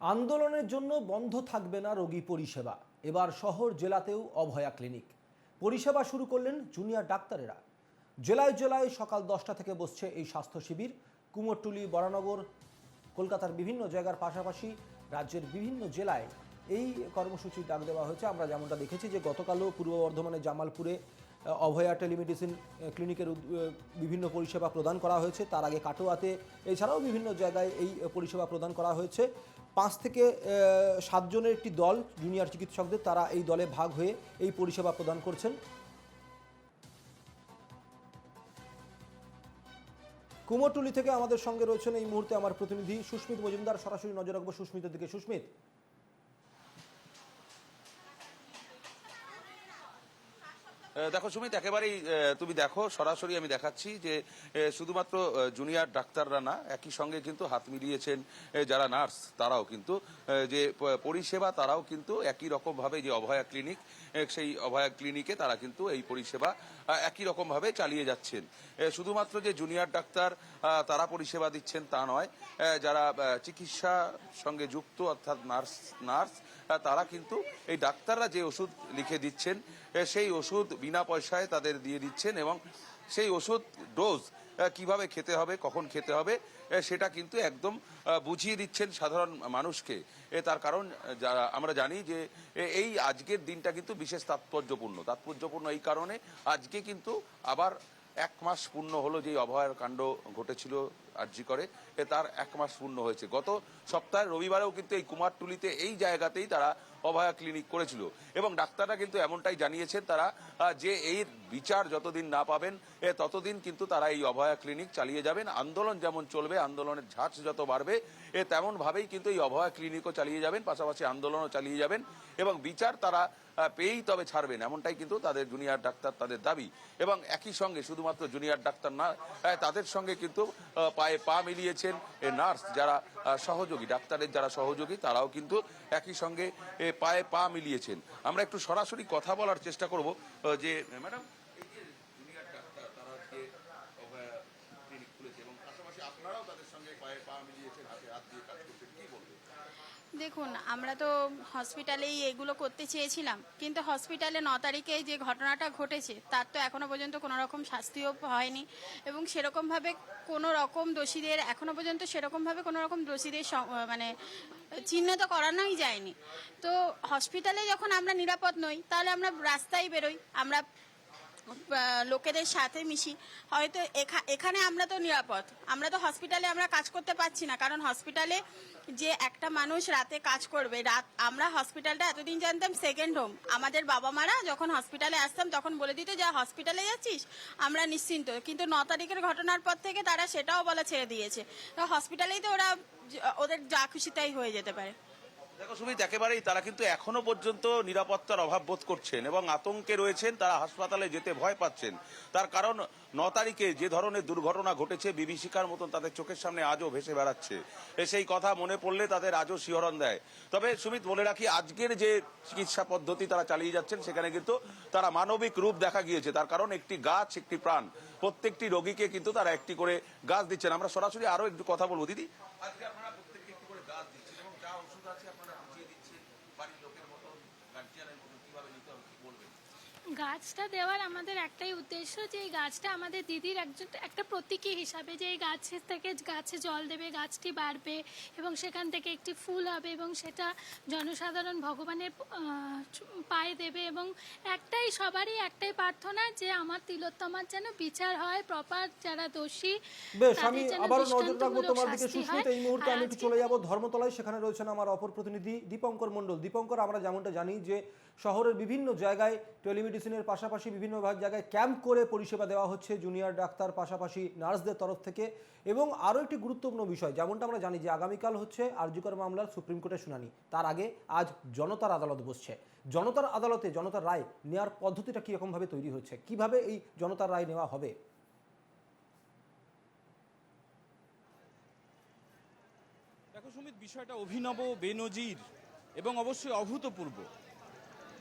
আন্দোলনের জন্য বন্ধ থাকবে না রোগী পরিষেবা। এবার শহর জেলাতেও অভয়া ক্লিনিক। পরিষেবা শুরু করলেন জুনিয়র ডাক্তারেরা। জেলায় জেলায় সকাল দশটা থেকে বসছে এই স্বাস্থ্য শিবির। কুমোরটুলি, বরানগর, কলকাতার বিভিন্ন জায়গার পাশাপাশি রাজ্যের বিভিন্ন জেলায় এই কর্মসূচি ডাক দেওয়া হয়েছে। আমরা যেমনটা দেখেছি যে গতকালও পূর্ব বর্ধমানের জামালপুরে অভয়া টেলিমেডিসিন ক্লিনিকের বিভিন্ন পরিষেবা প্রদান করা হয়েছে। তার আগে কাটোয়াতে, এছাড়াও বিভিন্ন জায়গায় এই পরিষেবা প্রদান করা হয়েছে। পাঁচ থেকে সাতজনের একটি দল জুনিয়র চিকিৎসকদের, তারা এই দলে ভাগ হয়ে এই পরিষেবা প্রদান করছেন। কুমোরটুলি থেকে আমাদের সঙ্গে রয়েছেন এই মুহূর্তে আমার প্রতিনিধি সুস্মিত মজুমদার। সরাসরি নজর রাখব সুস্মিতের দিকে। সুস্মিত। দেখো সুমিত, একেবারেই তুমি দেখো, সরাসরি আমি দেখাচ্ছি যে শুধুমাত্র জুনিয়র ডাক্তাররা না, একই সঙ্গে কিন্তু হাত মিলিয়েছেন যারা নার্স, তারাও কিন্তু যে পরিষেবা, তারাও কিন্তু একই রকমভাবে যে অভয়া ক্লিনিক সেই অভয়া ক্লিনিকে তারা কিন্তু এই পরিষেবা একই রকম ভাবে চালিয়ে যাচ্ছেন। শুধুমাত্র যে জুনিয়র ডাক্তার তারা পরিষেবা দিচ্ছেন তা নয় যারা চিকিৎসা সঙ্গে যুক্ত, অর্থাৎ নার্স নার্স তারা কিন্তু এই ডাক্তাররা যে ওষুধ লিখে দিচ্ছেন সেই ওষুধ বিনা পয়সায় তাদের দিয়ে দিচ্ছেন এবং সেই ওষুধ ডোজ কীভাবে খেতে হবে, কখন খেতে হবে সেটা কিন্তু একদম বুঝিয়ে দিচ্ছেন সাধারণ মানুষকে। তার কারণ আমরা জানি যে এই আজকের দিনটা কিন্তু বিশেষ তাৎপর্যপূর্ণ। তাৎপর্যপূর্ণ এই কারণে আজকে কিন্তু আবার এক মাস পূর্ণ হলো যে অভয়ার কাণ্ড ঘটেছিল। আর্জি করে তার এক মাস পূর্ণ হয়েছে। গত সপ্তাহে রবিবারেও কিন্তু এই কুমারটুলিতে এই জায়গাতেই তারা অভয়া ক্লিনিক করেছিল। এবং ডাক্তাররা কিন্তু এমনটাই জানিয়েছেন তারা যে এই বিচার যতদিন না পাবেন ততদিন কিন্তু তারা এই অভয়া ক্লিনিক চালিয়ে যাবেন। আন্দোলন যেমন চলবে, আন্দোলনের ঝাঁজ যত বাড়বে, এ তেমন ভাবেই কিন্তু এই অভয়া ক্লিনিকও চালিয়ে যাবেন, পাশাপাশি আন্দোলনও চালিয়ে যাবেন। এবং বিচার তারা পেয়েই তবে ছাড়বেন, এমনটাই কিন্তু তাদের জুনিয়র ডাক্তার তাদের দাবি। এবং একই সঙ্গে শুধুমাত্র জুনিয়র ডাক্তার না তাদের সঙ্গে কিন্তু পায়ে পা মিলিয়েছেন এ নার্স যারা সহযোগী ডাক্তারের যারা সহযোগী তারাও কিন্তু একই সঙ্গে এ, পায়ে পা মিলিয়েছেন। আমরা একটু সরাসরি কথা বলার চেষ্টা করব যে ম্যাডাম আপনারাও তাদের সঙ্গে পায়ে পা মিলিয়েছেন হাতে হাত দিয়ে কাজ দেখুন, আমরা তো হসপিটালেই এগুলো করতে চেয়েছিলাম, কিন্তু হসপিটালে ন তারিখে যে ঘটনাটা ঘটেছে, তার তো এখনও পর্যন্ত কোনো রকম শাস্তিও হয়নি এবং সেরকমভাবে কোনো রকম দোষীদের, এখনও পর্যন্ত সেরকমভাবে কোনো রকম দোষীদের মানে চিহ্নিত করানোই যায়নি। তো হসপিটালে যখন আমরা নিরাপদ নই, তাহলে আমরা রাস্তায় বেরোই, আমরা লোকেদের সাথে মিশি। হয়তো এখা- এখানে আমরা তো নিরাপদ। আমরা তো হসপিটালে আমরা কাজ করতে পারছি না। কারণ হসপিটালে যে একটা মানুষ রাতে কাজ করবে, রাত, আমরা হসপিটালটা এতদিন জানতাম সেকেন্ড হোম আমাদের বাবা মারা যখন হসপিটালে আসতাম, তখন বলে দিত যে হসপিটালে যাচ্ছিস, আমরা নিশ্চিন্ত। কিন্তু ন তারিখের ঘটনার পর থেকে তারা সেটাও বলা ছেড়ে দিয়েছে। তো হসপিটালেই তো ওরা ওদের যা খুশি তাই হয়ে যেতে পারে। দেখো সুমিত, একেবারেই তারা কিন্তু এখনও পর্যন্ত নিরাপত্তার অভাব বোধ করছেন এবং আতঙ্কে রয়েছেন, তারা হাসপাতালে যেতে ভয় পাচ্ছেন। তার কারণ, ন তারিখে যে ধরনের দুর্ঘটনা ঘটেছে, বিভীষিকার মতন তাদের চোখের সামনে আজও ভেসে বেড়াচ্ছে। সেই কথা মনে পড়লে তাদের আজও শিহরণ দেয়। তবে সুমিত, বলে রাখি, আজকের যে চিকিৎসা পদ্ধতি তারা চালিয়ে যাচ্ছেন, সেখানে কিন্তু তারা মানবিক রূপ দেখা গিয়েছে। তার কারণ, একটি গাছ, একটি প্রাণ, প্রত্যেকটি রোগীকে কিন্তু তারা একটি করে গাছ দিচ্ছেন। আমরা সরাসরি আরও একটু কথা বলব। দিদি? আজকে আপনারা প্রত্যেককে একটি করে গাছ দিচ্ছেন এবং যা ওষুধ আছে আপনারা বুঝিয়ে দিচ্ছেন বাড়ির লোকের মতো গার্জিয়ানের মতো কীভাবে নিতে হবে কি বলবেন গাছটা দেওয়ার আমাদের একটাই উদ্দেশ্য যে এই গাছটা আমাদের দিদির একজন একটা প্রতীকী হিসাবে যে এই গাছের থেকে গাছে জল দেবে গাছটি বাড়বে এবং সেখান থেকে একটি ফুল হবে এবং সেটা জনসাধারণ ভগবানের পায়ে দেবে এবং একটাই সবারই একটাই প্রার্থনা যে আমার তিলোত্তমার যেন বিচার হয় প্রপার যারা দোষী বেশ আমি আবারও নজর রাখব তোমার দিকে শাস্তি এই মুহূর্তে আমি একটু চলে যাব ধর্মতলায় সেখানে রয়েছেন আমার অপর প্রতিনিধি দীপঙ্কর মণ্ডল। দীপঙ্কর আমরা যেমনটা জানি যে শহরের বিভিন্ন জায়গায় টেলিমেডিসিনের পাশাপাশি বিভিন্ন জায়গায় ক্যাম্প করে পরিষেবা দেওয়া হচ্ছে জুনিয়র ডাক্তার, পাশাপাশি নার্সদের তরফ থেকে। এবং আরও একটি গুরুত্বপূর্ণ বিষয়, যেমনটা আমরা জানি যে আগামীকাল হচ্ছে আরজিকর মামলার সুপ্রিম কোর্টের শুনানি। তার আগে আজ জনতার আদালত বসছে। জনতার আদালতে জনতার রায় নেওয়ার পদ্ধতিটা কীরকমভাবে তৈরি হচ্ছে? কীভাবে এই জনতার রায় নেওয়া হবে? দেখো সুমিত, বিষয়টা অভিনব, বেনজির এবং অবশ্যই অভূতপূর্ব।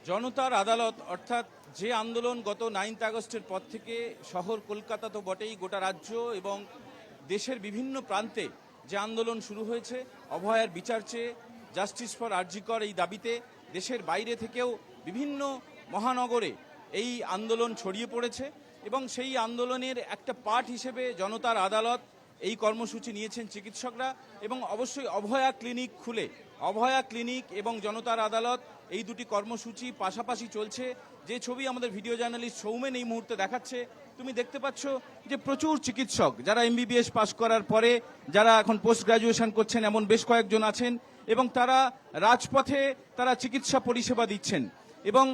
জনতার আদালত, অর্থাৎ যে আন্দোলন গত নাইন্থ আগস্টের পর থেকে শহর কলকাতা তো বটেই, গোটা রাজ্য এবং দেশের বিভিন্ন প্রান্তে যে আন্দোলন শুরু হয়েছে, অভয়ার বিচার চেয়ে, জাস্টিস ফর আরজিকর এই দাবিতে দেশের বাইরে থেকেও বিভিন্ন মহানগরে এই আন্দোলন ছড়িয়ে পড়েছে এবং সেই আন্দোলনের একটা পার্ট হিসেবে জনতার আদালত এই কর্মসূচি নিয়েছেন চিকিৎসকরা এবং অবশ্যই অভয়া ক্লিনিক খুলে অভয়া ক্লিনিক এবং জনতার আদালত এই দুটি কর্মসূচি পাশাপাশি চলছে। যে ছবি আমাদের ভিডিও জার্নালিস্ট সৌমেন এই মুহূর্তে দেখাচ্ছে, তুমি দেখতে পাচ্ছ যে প্রচুর চিকিৎসক যারা এমবিবিএস পাশ করার পরে, যারা এখন পোস্ট গ্রাজুয়েশন করছেন, এমন বেশ কয়েকজন আছেন এবং তারা রাজপথে তারা চিকিৎসা পরিষেবা দিচ্ছেন এবং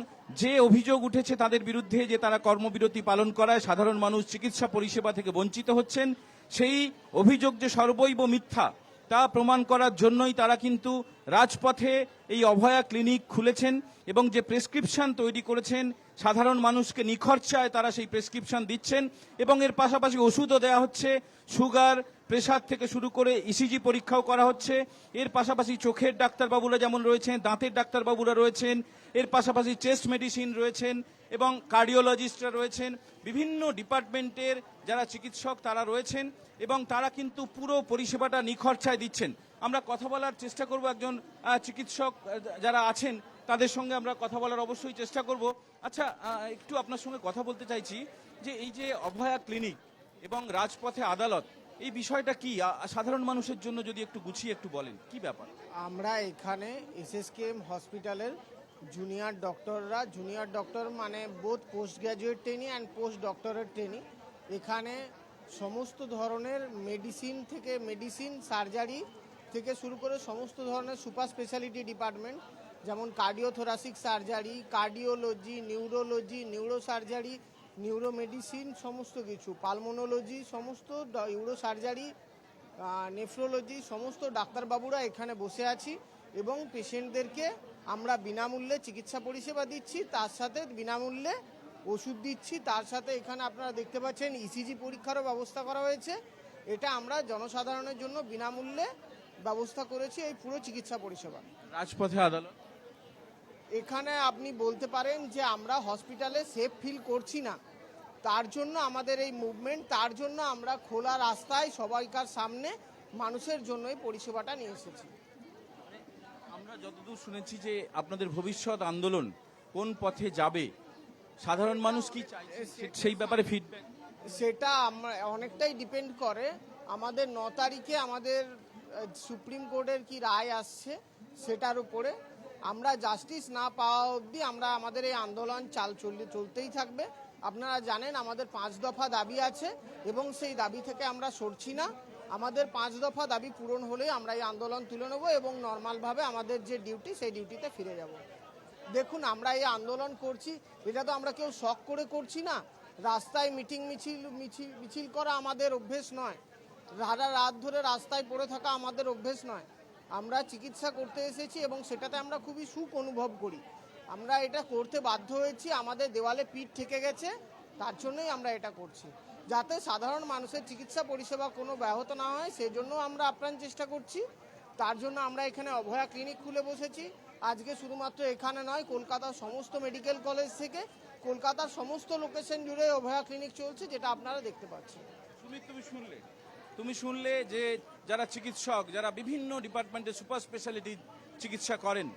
যে অভিযোগ উঠেছে তাদের বিরুদ্ধে যে তারা কর্মবিরতি পালন করায় সাধারণ মানুষ চিকিৎসা পরিষেবা থেকে বঞ্চিত হচ্ছেন, সেই অভিযোগ যে সর্বৈব মিথ্যা তা প্রমাণ করার জন্যই তারা কিন্তু রাজপথে এই অভয়া ক্লিনিক খুলেছেন এবং যে প্রেসক্রিপশন তৈরি করেছেন, সাধারণ মানুষকে নিখরচায় তারা সেই প্রেসক্রিপশন দিচ্ছেন এবং এর পাশাপাশি ওষুধও দেওয়া হচ্ছে, সুগার প্রেশার থেকে শুরু করে ইসিজি পরীক্ষাও করা হচ্ছে। এর পাশাপাশি চোখের ডাক্তারবাবুরা যেমন রয়েছেন, দাঁতের ডাক্তারবাবুরা রয়েছেন, এর পাশাপাশি চেস্ট মেডিসিন রয়েছেন এবং কার্ডিওলজিস্টরা রয়েছেন। বিভিন্ন ডিপার্টমেন্টের যারা চিকিৎসক তারা রয়েছেন এবং তারা কিন্তু পুরো পরিষেবাটা নিখরচায় দিচ্ছেন। আমরা কথা বলার চেষ্টা করব একজন চিকিৎসক যারা আছেন, তাদের সঙ্গে আমরা কথা বলার অবশ্যই চেষ্টা করব। আচ্ছা একটু আপনার সঙ্গে কথা বলতে চাইছি যে এই যে অভয়া ক্লিনিক এবং রাজপথে আদালত এই বিষয়টা কি? সাধারণ মানুষের জন্য যদি একটু গুছিয়ে একটু বলেন, কি ব্যাপার? আমরা এখানে এসএসকেএম হসপিটালের জুনিয়র ডক্টররা, জুনিয়র ডক্টর মানে both post graduate trainee and post ডক্টরের ট্রেনি এখানে সমস্ত ধরনের মেডিসিন থেকে মেডিসিন সার্জারি থেকে শুরু করে সমস্ত ধরনের সুপার স্পেশালিটি ডিপার্টমেন্ট যেমন cardiothoracic surgery cardiology neurology neuro surgery neuro medicine সমস্ত কিছু পালমোনোলজি সমস্ত ইউরো সার্জারি নেফ্রোলজি সমস্ত ডাক্তারবাবুরা এখানে বসে আছি এবং পেশেন্টদেরকে আমরা বিনামূল্যে চিকিৎসা পরিষেবা দিচ্ছি তার সাথে বিনামূল্যে ওষুধ দিচ্ছি তার সাথে এখানে আপনারা দেখতে পাচ্ছেন ইসিজি পরীক্ষারও ব্যবস্থা করা হয়েছে। এটা আমরা জনসাধারণের জন্য বিনামূল্যে ব্যবস্থা করেছি এই পুরো চিকিৎসা পরিষেবা। রাজপথে আদালত? এখানে আপনি বলতে পারেন যে আমরা হসপিটালে সেফ ফিল করছি না। তার জন্য আমাদের এই মুভমেন্ট তার জন্য আমরা খোলা রাস্তায় সবাইকার সামনে মানুষের জন্য এই পরিষেবাটা নিয়ে এসেছি। আমরা যতদূর শুনেছি যে আপনাদের ভবিষ্যৎ আন্দোলন কোন পথে যাবে সাধারণ মানুষ কি সেই ব্যাপারে ফিডব্যাক সেটা আমরা অনেকটাই ডিপেন্ড করে। আমাদের ন তারিখে আমাদের সুপ্রিম কোর্টের কি রায় আসছে সেটার উপরে। আমরা জাস্টিস না পাওয়া অবধি আমরা আমাদের এই আন্দোলন চাল চলতে চলতেই থাকবে। আপনারা জানেন আমাদের পাঁচ দফা দাবি আছে এবং সেই দাবি থেকে আমরা সরছি না। আমাদের পাঁচ দফা দাবি পূরণ হলে আমরা এই আন্দোলন তুলে নেব এবং নর্মালভাবে আমাদের যে ডিউটি, সেই ডিউটিতে ফিরে যাব। দেখুন, আমরা এই আন্দোলন করছি, এটা তো আমরা কেউ শখ করে করছি না। রাস্তায় মিটিং মিছিল মিছিল মিছিল করা আমাদের অভ্যেস নয়। সারা রাত ধরে রাস্তায় পড়ে থাকা আমাদের অভ্যেস নয়। আমরা চিকিৎসা করতে এসেছি এবং সেটাতে আমরা খুবই সুখ অনুভব করি। আমরা এটা করতে বাধ্য হয়েছি, আমাদের দেওয়ালে পিঠ ঠেকে গেছে, তার জন্যই আমরা এটা করছি। যাতে সাধারণ মানুষের চিকিৎসা পরিষেবা কোনো ব্যাহত না হয় সেই জন্য আমরা আপ্রাণ চেষ্টা করছি। তার জন্য আমরা এখানে অভয়া ক্লিনিক খুলে বসেছি। আজকে শুধুমাত্র এখানে নয়, কলকাতার সমস্ত মেডিকেল কলেজ থেকে কলকাতার সমস্ত লোকেশন জুড়ে অভয়া ক্লিনিক চলছে, যেটা আপনারা দেখতে পাচ্ছেন। সুমিত, তুমি শুনলে? তুমি শুনলে যে যারা চিকিৎসক, যারা বিভিন্ন ডিপার্টমেন্টে সুপার স্পেশালিটি চিকিৎসা করেন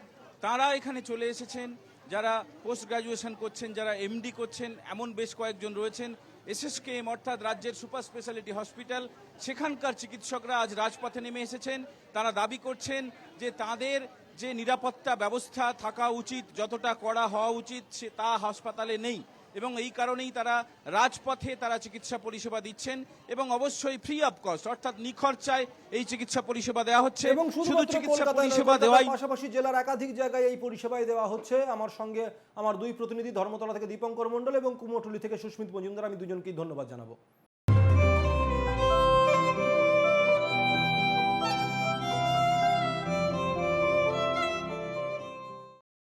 তারা এখানে চলে এসেছেন, যারা পোস্ট গ্রাজুয়েশন করছেন, যারা এমডি করছেন, এমন বেশ কয়েকজন রয়েছেন এসএসকেএম অর্থাৎ রাজ্যের সুপার স্পেশালিটি হসপিটাল, সেখানকার চিকিৎসকরা আজ রাজপথে নেমে এসেছেন, তারা দাবি করছেন যে তাদের যে নিরাপত্তা ব্যবস্থা থাকা উচিত, যতটা করা হওয়া উচিত, সে তা হাসপাতালে নেই। এবং এই কারণেই তারা রাজপথে তারা চিকিৎসা পরিষেবা দিচ্ছেন এবং অবশ্যই ফ্রি অফ কস্ট অর্থাৎ নিখরচায় এই চিকিৎসা পরিষেবা দেওয়া হচ্ছে। এবং শুধু চিকিৎসা পরিষেবা দেওয়াই পাশাপাশি জেলার একাধিক জায়গায় এই পরিষেবাই দেওয়া হচ্ছে। আমার সঙ্গে আমার দুই প্রতিনিধি ধর্মতলা থেকে দীপঙ্কর মণ্ডল এবং কুমোটুলি থেকে সুস্মিত মজুমদার আমি দুজনকেই ধন্যবাদ জানাব।